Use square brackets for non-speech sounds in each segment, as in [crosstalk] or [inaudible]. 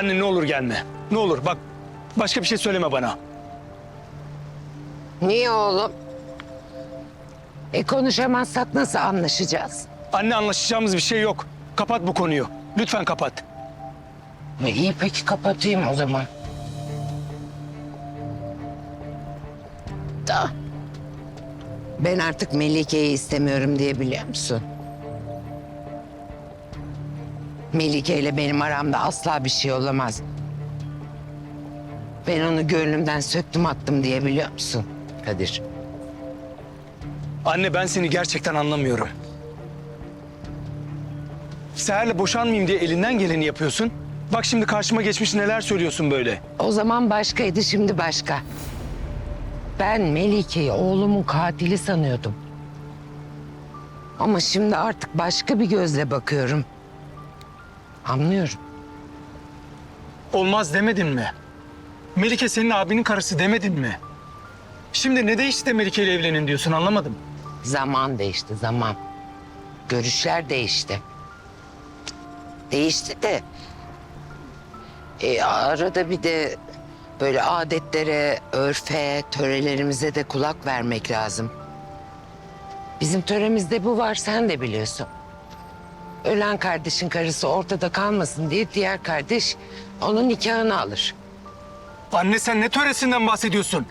Anne ne olur gelme. Ne olur bak başka bir şey söyleme bana. Niye oğlum? E konuşamazsak nasıl anlaşacağız? Anne anlaşacağımız bir şey yok. Kapat bu konuyu. Lütfen kapat. E iyi peki kapatayım o zaman. Da. Ben artık Melike'yi istemiyorum diye biliyor musun? Melike ile benim aramda asla bir şey olamaz. Ben onu gönlümden söktüm attım diye biliyor musun Kadir? Anne ben seni gerçekten anlamıyorum. Seher'le boşanmayayım diye elinden geleni yapıyorsun. Bak şimdi karşıma geçmiş neler söylüyorsun böyle. O zaman başkaydı şimdi başka. Ben Melike'yi oğlumun katili sanıyordum. Ama şimdi artık başka bir gözle bakıyorum. Anlıyorum. Olmaz demedin mi? Melike senin abinin karısı demedin mi? Şimdi ne değişti de Melike ile evlenin diyorsun anlamadım. Zaman değişti zaman. Görüşler değişti. Değişti de... E, arada bir de böyle adetlere, örfe, törelerimize de kulak vermek lazım. Bizim töremizde bu var sen de biliyorsun. Ölen kardeşin karısı ortada kalmasın diye diğer kardeş onun nikahını alır. Anne sen ne töresinden bahsediyorsun?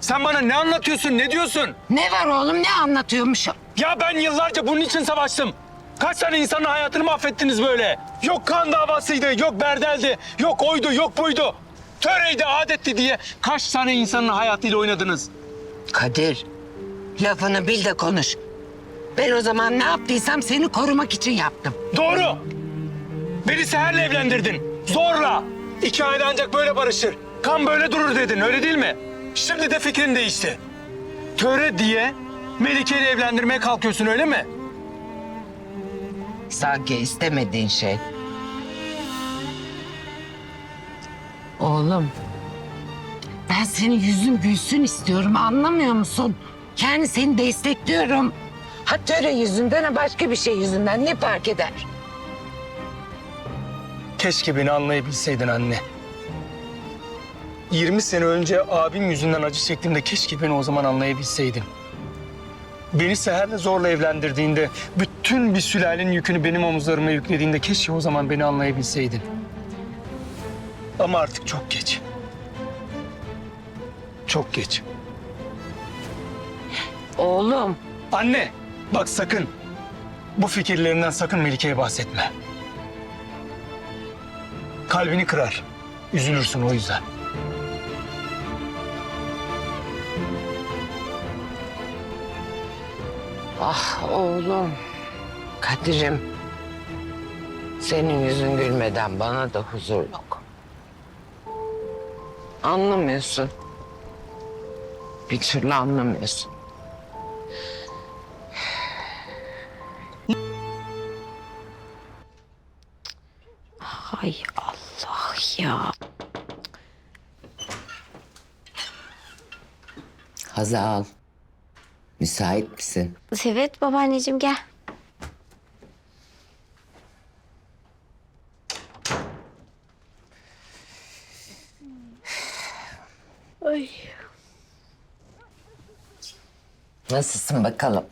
Sen bana ne anlatıyorsun, ne diyorsun? Ne var oğlum ne anlatıyormuşum? Ya ben yıllarca bunun için savaştım. Kaç tane insanın hayatını mahvettiniz böyle? Yok kan davasıydı, yok berdeldi, yok oydu, yok buydu. Töreydi, adetti diye kaç tane insanın hayatıyla oynadınız? Kadir, lafını bil de konuş. Ben o zaman ne yaptıysam seni korumak için yaptım. Doğru. Beni Seher'le evlendirdin. Zorla. İki aile ancak böyle barışır. Kan böyle durur dedin, öyle değil mi? Şimdi de fikrin değişti. Töre diye Melike'yle evlendirmeye kalkıyorsun, öyle mi? Sanki istemediğin şey. Oğlum, ben senin yüzün gülsün istiyorum anlamıyor musun? Yani seni destekliyorum. Ha töre yüzünden ha başka bir şey yüzünden ne fark eder? Keşke beni anlayabilseydin anne. 20 sene önce abim yüzünden acı çektiğimde keşke beni o zaman anlayabilseydin. Beni Seher'le zorla evlendirdiğinde, bütün bir sülalenin yükünü benim omuzlarıma yüklediğinde keşke o zaman beni anlayabilseydin. Ama artık çok geç. Çok geç. Oğlum, Anne, bak sakın. Bu fikirlerinden sakın Melike'ye bahsetme. Kalbini kırar. Üzülürsün o yüzden. ah oğlum. Kadir'im. Senin yüzün gülmeden bana da huzur yok. Anlamıyorsun. Bir türlü anlamıyorsun. Hay Allah ya. Hazal. Müsait misin? Evet babaanneciğim gel. Ay. Nasılsın bakalım?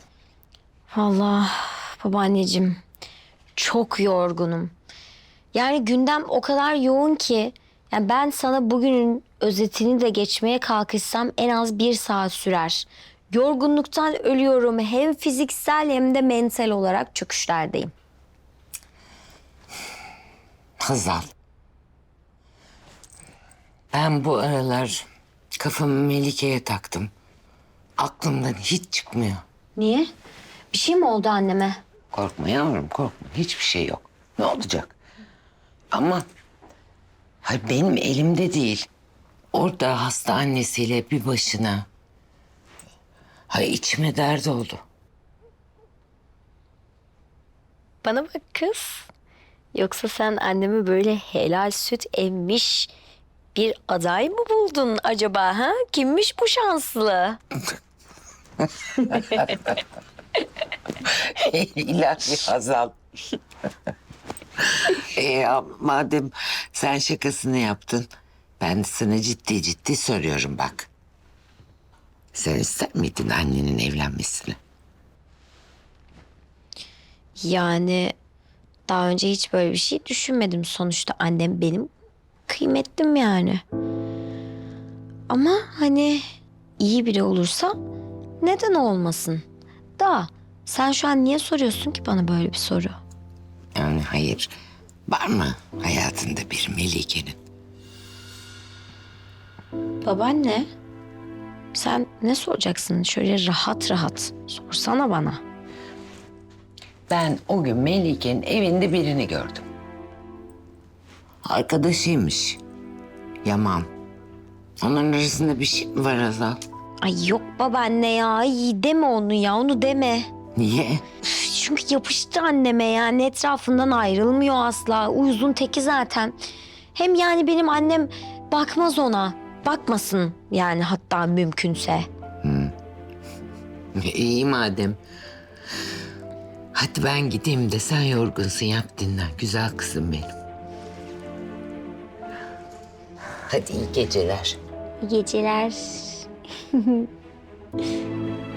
Vallahi babaanneciğim çok yorgunum. Yani gündem o kadar yoğun ki yani ben sana bugünün özetini de geçmeye kalkışsam en az bir saat sürer. Yorgunluktan ölüyorum hem fiziksel hem de mental olarak çöküşlerdeyim. Hazal. Ben bu aralar kafamı Melike'ye taktım. Aklımdan hiç çıkmıyor. Niye? Bir şey mi oldu anneme? Korkma yavrum korkma. Hiçbir şey yok. Ne olacak? Ama hayır benim elimde değil. Orada hasta annesiyle bir başına. Hay içime dert oldu. Bana bak kız. Yoksa sen annemi böyle helal süt emmiş bir aday mı buldun acaba ha? Kimmiş bu şanslı? [laughs] İlahi Hazal. [laughs] E ya madem sen şakasını yaptın, ben sana ciddi ciddi soruyorum bak. Sen ister miydin annenin evlenmesini? Yani daha önce hiç böyle bir şey düşünmedim. Sonuçta annem benim kıymetlim yani. Ama hani iyi biri olursa neden olmasın? Da sen şu an niye soruyorsun ki bana böyle bir soru? Yani hayır. Var mı hayatında bir Melike'nin? Babaanne sen ne soracaksın? Şöyle rahat rahat sorsana bana. Ben o gün Melike'nin evinde birini gördüm. Arkadaşıymış. Yaman. Onların arasında bir şey mi var Azal? Ay yok babaanne ya. Ay deme onu ya onu deme. Niye? Çünkü yapıştı anneme yani etrafından ayrılmıyor asla. Uyuzun teki zaten. Hem yani benim annem bakmaz ona. Bakmasın yani hatta mümkünse. [laughs] İyi madem. Hadi ben gideyim de sen yorgunsun yap dinlen. Güzel kızım benim. Hadi iyi geceler. İyi geceler. [laughs]